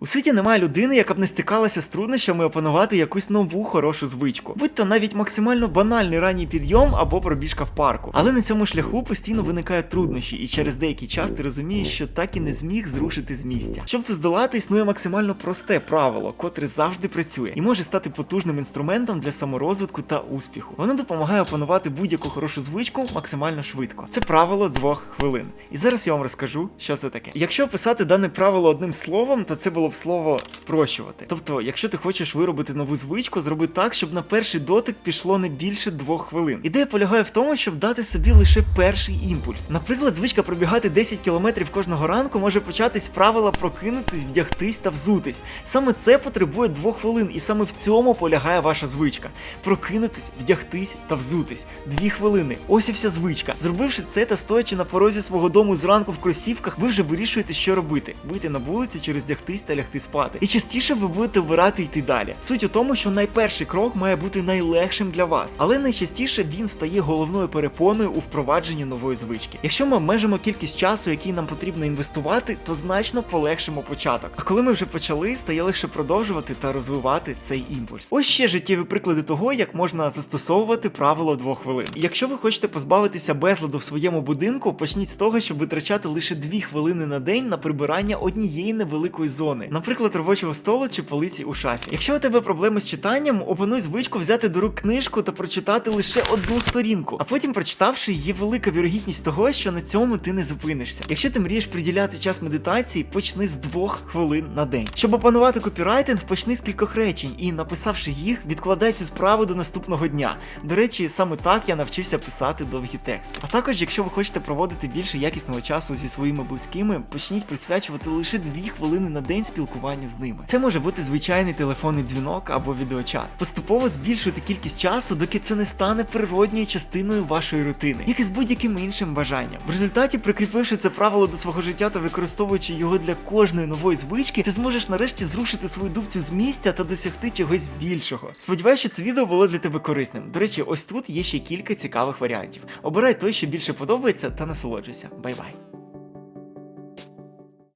У світі немає людини, яка б не стикалася з труднощами опанувати якусь нову хорошу звичку, будь то навіть максимально банальний ранній підйом або пробіжка в парку. Але на цьому шляху постійно виникають труднощі, і через деякий час ти розумієш, що так і не зміг зрушити з місця. Щоб це здолати, існує максимально просте правило, котре завжди працює і може стати потужним інструментом для саморозвитку та успіху. Воно допомагає опанувати будь-яку хорошу звичку максимально швидко. Це правило двох хвилин. І зараз я вам розкажу, що це таке. Якщо описати дане правило одним словом, то це було б слово спрощувати. Тобто, якщо ти хочеш виробити нову звичку, зроби так, щоб на перший дотик пішло не більше двох хвилин. Ідея полягає в тому, щоб дати собі лише перший імпульс. Наприклад, звичка пробігати 10 кілометрів кожного ранку може початись з правила прокинутись, вдягтись та взутись. Саме це потребує двох хвилин, і саме в цьому полягає ваша звичка. Прокинутись, вдягтись та взутись. Дві хвилини. Ось і вся звичка. Зробивши це та стоячи на порозі свого дому зранку в кросівках, ви вже вирішуєте, що робити: вийти на вулицю чи роздягтись та лягти спати. І частіше ви будете обирати йти далі. Суть у тому, що найперший крок має бути найлегшим для вас, але найчастіше він стає головною перепоною у впровадженні нової звички. Якщо ми обмежимо кількість часу, який нам потрібно інвестувати, то значно полегшимо початок. А коли ми вже почали, стає легше продовжувати та розвивати цей імпульс. Ось ще життєві приклади того, як можна застосовувати правило двох хвилин. Якщо ви хочете позбавитися безладу в своєму будинку, почніть з того, щоб витрачати лише дві хвилини на день на прибирання однієї невеликої зони, наприклад, робочого столу чи полиці у шафі. Якщо у тебе проблеми з читанням, опануй звичку взяти до рук книжку та прочитати лише одну сторінку, а потім, прочитавши, є велика вірогідність того, що на цьому ти не зупинишся. Якщо ти мрієш приділяти час медитації, почни з двох хвилин на день. Щоб опанувати копірайтинг, почни з кількох речень і, написавши їх, відкладай цю справу до наступного дня. До речі, саме так я навчився писати довгі тексти. А також, якщо ви хочете проводити більше якісного часу зі своїми близькими, почніть присвячувати лише дві хвилини на день спілкуванню з ними. Це може бути звичайний телефонний дзвінок або відеочат. Поступово збільшуйте кількість часу, доки це не стане природньою частиною вашої рутини, як і з будь-яким іншим бажанням. В результаті, прикріпивши це правило до свого життя та використовуючи його для кожної нової звички, ти зможеш нарешті зрушити свою дубцю з місця та досягти чогось більшого. Сподіваюся, що це відео було для тебе корисним. До речі, ось тут є ще кілька цікавих варіантів. Обирай той, що більше подобається, та насолоджуйся. Бай-бай.